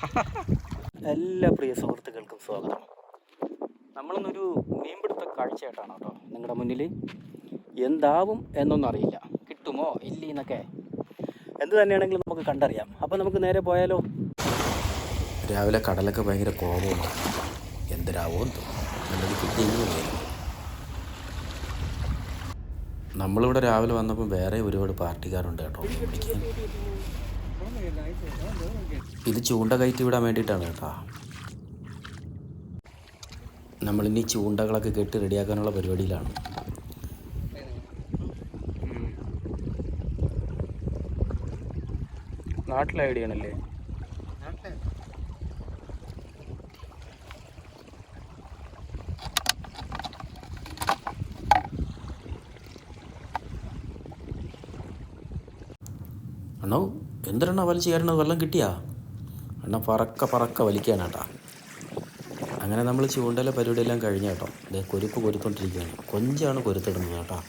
എല്ലാ പ്രിയ സുഹൃത്തുക്കൾക്കും സ്വാഗതം. നമ്മളൊന്നൊരു മീൻപിടുത്ത കാഴ്ചയായിട്ടാണ് കേട്ടോ നിങ്ങളുടെ മുന്നിൽ എന്താവും എന്നൊന്നും അറിയില്ല. കിട്ടുമോ ഇല്ലീന്നൊക്കെ എന്ത് തന്നെയാണെങ്കിലും നമുക്ക് കണ്ടറിയാം. അപ്പോൾ നമുക്ക് നേരെ പോയാലോ? രാവിലെ കടലൊക്കെ ഭയങ്കര കോപമാണ്. എന്തരാവോ നമ്മളിവിടെ രാവിലെ വന്നപ്പോൾ വേറെ ഒരുപാട് പാർട്ടിക്കാരുണ്ട് കേട്ടോ. ഇത് ചൂണ്ട കയറ്റി വിടാൻ വേണ്ടിയിട്ടാണ് കേട്ടോ. നമ്മളിനി ചൂണ്ടകളൊക്കെ കെട്ടി റെഡിയാക്കാനുള്ള പരിപാടിയിലാണ്. നാട്ടിലെ ഐഡിയ ആണല്ലേ? അണ്ണോ എന്തിനാ വലിച്ചു കയറണത് വെള്ളം കിട്ടിയാ? അണ്ണ പറക്ക പറക്ക വലിക്കാനാട്ടാ. അങ്ങനെ നമ്മൾ ചൂണ്ടല പരിപാടിയെല്ലാം കഴിഞ്ഞ കേട്ടോ. ദേ കൊരുപ്പ് കൊരുത്തോണ്ടിരിക്കുകയാണ്. കൊഞ്ചാണ് കൊരുത്തിടുന്നത് കേട്ടോ.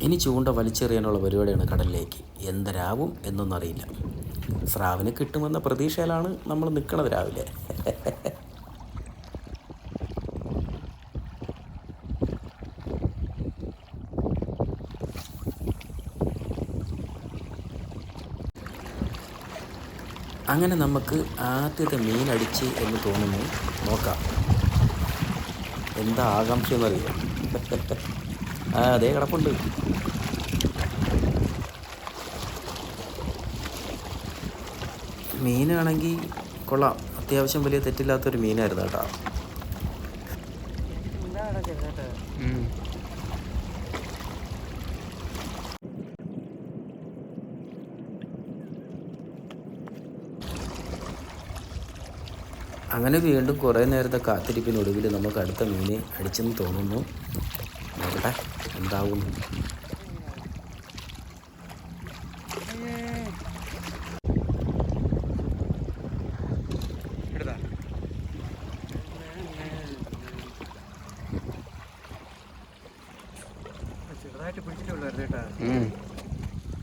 ഇനി ചൂണ്ട വലിച്ചെറിയാനുള്ള പരിപാടിയാണ് കടലിലേക്ക്. എന്തരാവും എന്നൊന്നും അറിയില്ല. സ്രാവിന് കിട്ടുമെന്ന പ്രതീക്ഷയിലാണ് നമ്മൾ നിൽക്കണത് രാവിലെ. അങ്ങനെ നമുക്ക് ആദ്യത്തെ മീൻ അടിച്ച് എന്ന് തോന്നുന്നു. നോക്കാം. എന്താ ആകാംക്ഷ എന്നറിയാം ആ അതേ കിടപ്പുണ്ട്. മീനാണെങ്കിൽ കൊള്ളാം. അത്യാവശ്യം വലിയ തെറ്റില്ലാത്തൊരു മീനായിരുന്നു കേട്ടോ. അങ്ങനെ വീണ്ടും കുറേ നേരത്തെ കാത്തിരിപ്പിനൊടുവിൽ നമുക്ക് അടുത്ത മീനെ അടിച്ചെന്ന് തോന്നുന്നു. നോക്കട്ടെ എന്താവും?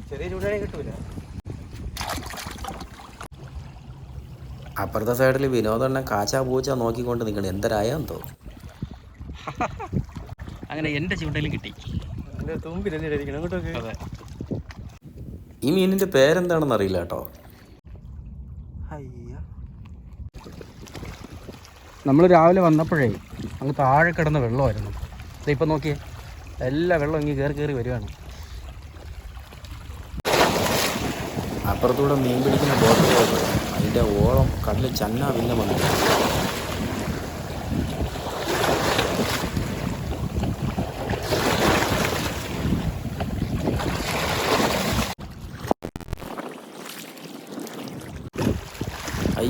ചെറിയ കിട്ടൂല. അപ്പുറത്തെ സൈഡിൽ വിനോദ കാച്ചാ പൂച്ച നോക്കിക്കൊണ്ട് നിൽക്കണം എന്തരായെന്ന് തോന്നും അങ്ങനെ എന്റെ ചൂണ്ടയിലും കിട്ടി. ഈ മീനിന്റെ പേരെന്താണെന്ന് അറിയില്ല കേട്ടോ. അയ്യ. നമ്മൾ രാവിലെ വന്നപ്പോഴേ അങ്ങ് താഴെ കിടന്ന വെള്ളമായിരുന്നു. ദേ ഇപ്പം നോക്കിയേ. എല്ലാ വെള്ളം ഇങ്ങനെ കയറി കയറി വരുവാണ് അപ്പുറത്തൂടെ മീൻ പിടിക്കുന്ന ബോട്ട് പോയപ്പോൾ അതിന്റെ ഓളം കടലിൽ ചന്ന പിന്നെ വന്നു.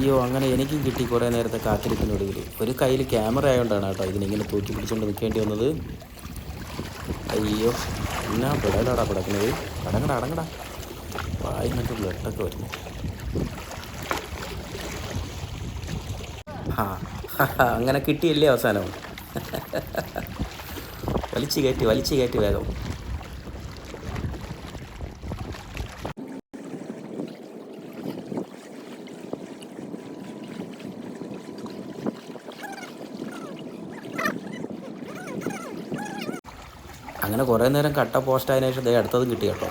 അയ്യോ അങ്ങനെ എനിക്കും കിട്ടി കുറേ നേരത്തെ കാത്തിരിപ്പിനൊടുവിൽ ഒരു കയ്യിൽ ക്യാമറ ആയതുകൊണ്ടാണ് കേട്ടോ ഇതിനിങ്ങനെ തൂക്കി പിടിച്ചുകൊണ്ട് നിൽക്കേണ്ടി വന്നത്. അയ്യോ എന്നാ പിടലാടാ പിടക്കുന്നത് അടങ്ങടാ അടങ്ങടാ. വായി നിന്നൊക്കെ ബ്ലഡൊക്കെ വരുന്നു. ആ അങ്ങനെ കിട്ടിയല്ലേ അവസാനം? വലിച്ചു കയറ്റി വലിച്ചു കയറ്റി വേഗം. അങ്ങനെ കുറേ നേരം കട്ട പോസ്റ്റ് ആയതിനു ശേഷം ദേ അടുത്തതും കിട്ടി കേട്ടോ.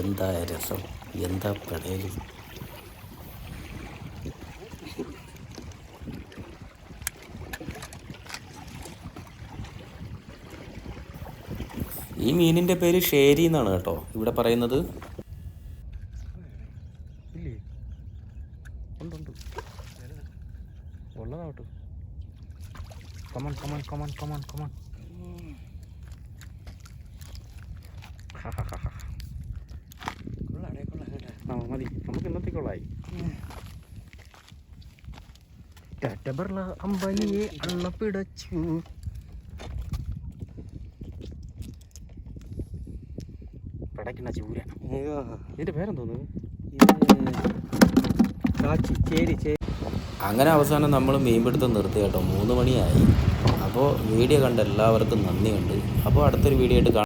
എന്താ രസം? എന്താ പിടയൽ ഈ മീനിന്റെ പേര് ഷേരി എന്നാണ് കേട്ടോ. ഇവിടെ പറയുന്നത്. Come on, come on, come on, come on, come കൊള്ളാം ആ മതി. നമുക്ക് ഇന്നത്തേക്കുള്ളായി ടാറ്റബർല അമ്പനിയെ അണ്ണപ്പിടച്ചു പിടയ്ക്കുന്ന ചൂര. ഇതിന്റെ പേരെന്തോന്നു? കാച്ചി ചേരി ചേരി. അങ്ങനെ അവസാനം നമ്മൾ മീൻപിടുത്തം നിർത്തി കേട്ടോ. മൂന്ന് മണിയായി. അപ്പോൾ വീഡിയോ കണ്ട എല്ലാവർക്കും നന്ദിയുണ്ട്. അപ്പോൾ അടുത്തൊരു വീഡിയോ ആയിട്ട്